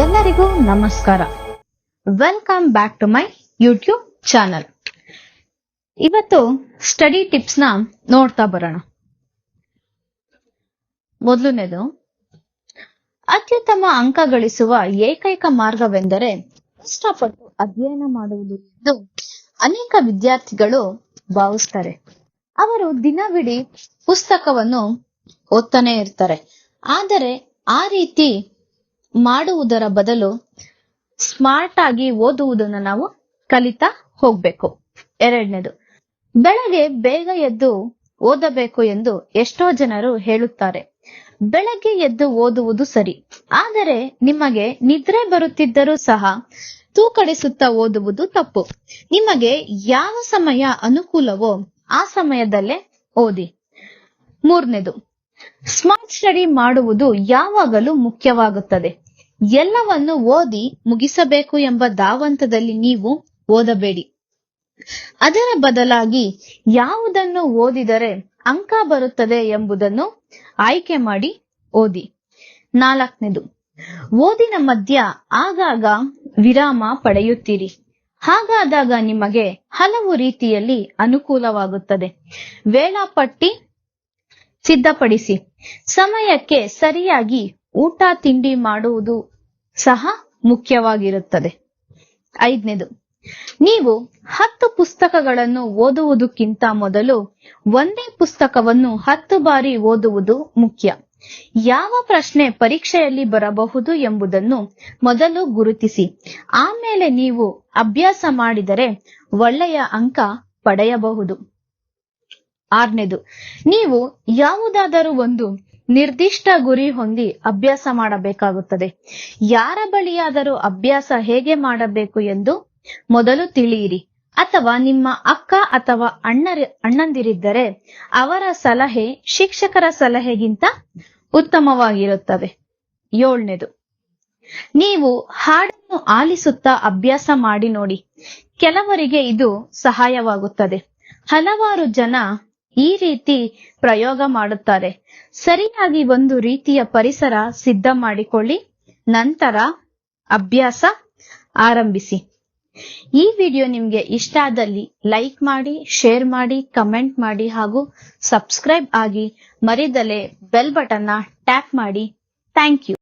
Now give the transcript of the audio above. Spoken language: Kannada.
ಎಲ್ಲರಿಗೂ ನಮಸ್ಕಾರ. Welcome back to my YouTube channel ಇವತ್ತು ಸ್ಟಡಿ ಟಿಪ್ಸ್ನ ನೋಡ್ತಾ ಬರೋಣ. ಮೊದಲನೇದು, ಅತ್ಯುತ್ತಮ ಅಂಕ ಗಳಿಸುವ ಏಕೈಕ ಮಾರ್ಗವೆಂದರೆ ಕಷ್ಟಪಟ್ಟು ಅಧ್ಯಯನ ಮಾಡುವುದು ಎಂದು ಅನೇಕ ವಿದ್ಯಾರ್ಥಿಗಳು ಭಾವಿಸ್ತಾರೆ. ಅವರು ದಿನವಿಡೀ ಪುಸ್ತಕವನ್ನು ಓದ್ತಾನೆ ಇರ್ತಾರೆ. ಆದರೆ ಆ ರೀತಿ ಮಾಡುವುದರ ಬದಲು ಸ್ಮಾರ್ಟ್ ಆಗಿ ಓದುವುದನ್ನು ನಾವು ಕಲಿತಾ ಹೋಗ್ಬೇಕು. ಎರಡನೇದು, ಬೆಳಗ್ಗೆ ಬೇಗ ಎದ್ದು ಓದಬೇಕು ಎಂದು ಎಷ್ಟೋ ಜನರು ಹೇಳುತ್ತಾರೆ. ಬೆಳಗ್ಗೆ ಎದ್ದು ಓದುವುದು ಸರಿ, ಆದರೆ ನಿಮಗೆ ನಿದ್ರೆ ಬರುತ್ತಿದ್ದರೂ ಸಹ ತೂಕಡಿಸುತ್ತಾ ಓದುವುದು ತಪ್ಪು. ನಿಮಗೆ ಯಾವ ಸಮಯ ಅನುಕೂಲವೋ ಆ ಸಮಯದಲ್ಲೇ ಓದಿ. ಮೂರನೇದು ಸ್ಮಾರ್ಟ್ ಸ್ಟಡಿ ಮಾಡುವುದು ಯಾವಾಗಲೂ ಮುಖ್ಯವಾಗುತ್ತದೆ. ಎಲ್ಲವನ್ನು ಓದಿ ಮುಗಿಸಬೇಕು ಎಂಬ ಧಾವಂತದಲ್ಲಿ ನೀವು ಓದಬೇಡಿ. ಅದರ ಬದಲಾಗಿ ಯಾವುದನ್ನು ಓದಿದರೆ ಅಂಕ ಬರುತ್ತದೆ ಎಂಬುದನ್ನು ಆಯ್ಕೆ ಮಾಡಿ ಓದಿ. ನಾಲ್ಕನೇದು, ಓದಿನ ಮಧ್ಯ ಆಗಾಗ ವಿರಾಮ ಪಡೆಯುತ್ತೀರಿ. ಹಾಗಾದಾಗ ನಿಮಗೆ ಹಲವು ರೀತಿಯಲ್ಲಿ ಅನುಕೂಲವಾಗುತ್ತದೆ. ವೇಳಾಪಟ್ಟಿ ಸಿದ್ಧಪಡಿಸಿ. ಸಮಯಕ್ಕೆ ಸರಿಯಾಗಿ ಊಟ, ತಿಂಡಿ ಮಾಡುವುದು ಸಹ ಮುಖ್ಯವಾಗಿರುತ್ತದೆ. ಐದನೇದು, ನೀವು ಹತ್ತು ಪುಸ್ತಕಗಳನ್ನು ಓದುವುದಕ್ಕಿಂತ ಮೊದಲು ಒಂದೇ ಪುಸ್ತಕವನ್ನು ಹತ್ತು ಬಾರಿ ಓದುವುದು ಮುಖ್ಯ. ಯಾವ ಪ್ರಶ್ನೆ ಪರೀಕ್ಷೆಯಲ್ಲಿ ಬರಬಹುದು ಎಂಬುದನ್ನು ಮೊದಲು ಗುರುತಿಸಿ. ಆಮೇಲೆ ನೀವು ಅಭ್ಯಾಸ ಮಾಡಿದರೆ ಒಳ್ಳೆಯ ಅಂಕ ಪಡೆಯಬಹುದು. ಆರನೇದು. ನೀವು ಯಾವುದಾದರೂ ಒಂದು ನಿರ್ದಿಷ್ಟ ಗುರಿ ಹೊಂದಿ ಅಭ್ಯಾಸ ಮಾಡಬೇಕಾಗುತ್ತದೆ. ಯಾರ ಬಳಿಯಾದರೂ ಅಭ್ಯಾಸ ಹೇಗೆ ಮಾಡಬೇಕು ಎಂದು ಮೊದಲು ತಿಳಿಯಿರಿ. ಅಥವಾ ನಿಮ್ಮ ಅಕ್ಕ ಅಥವಾ ಅಣ್ಣರ, ಅಣ್ಣಂದಿರಿದ್ದರೆ ಅವರ ಸಲಹೆ ಶಿಕ್ಷಕರ ಸಲಹೆಗಿಂತ ಉತ್ತಮವಾಗಿರುತ್ತವೆ ಏಳನೇದು. ನೀವು ಹಾಡನ್ನು ಆಲಿಸುತ್ತಾ ಅಭ್ಯಾಸ ಮಾಡಿ ನೋಡಿ. ಕೆಲವರಿಗೆ ಇದು ಸಹಾಯವಾಗುತ್ತದೆ. ಹಲವಾರು ಜನ ಈ ರೀತಿ ಪ್ರಯೋಗ ಮಾಡುತ್ತಾರೆ. ಸರಿಯಾಗಿ ಒಂದು ರೀತಿಯ ಪರಿಸರ ಸಿದ್ಧ ಮಾಡಿಕೊಳ್ಳಿ. ನಂತರ ಅಭ್ಯಾಸ ಆರಂಭಿಸಿ. ಈ ವಿಡಿಯೋ ನಿಮ್ಗೆ ಇಷ್ಟ ಆದಲ್ಲಿ ಲೈಕ್ ಮಾಡಿ, ಶೇರ್ ಮಾಡಿ, ಕಮೆಂಟ್ ಮಾಡಿ ಹಾಗೂ ಸಬ್ಸ್ಕ್ರೈಬ್ ಆಗಿ ಮರಿದಲೆ ಬೆಲ್ ಬಟನ್ನ ಟ್ಯಾಪ್ ಮಾಡಿ. Thank you.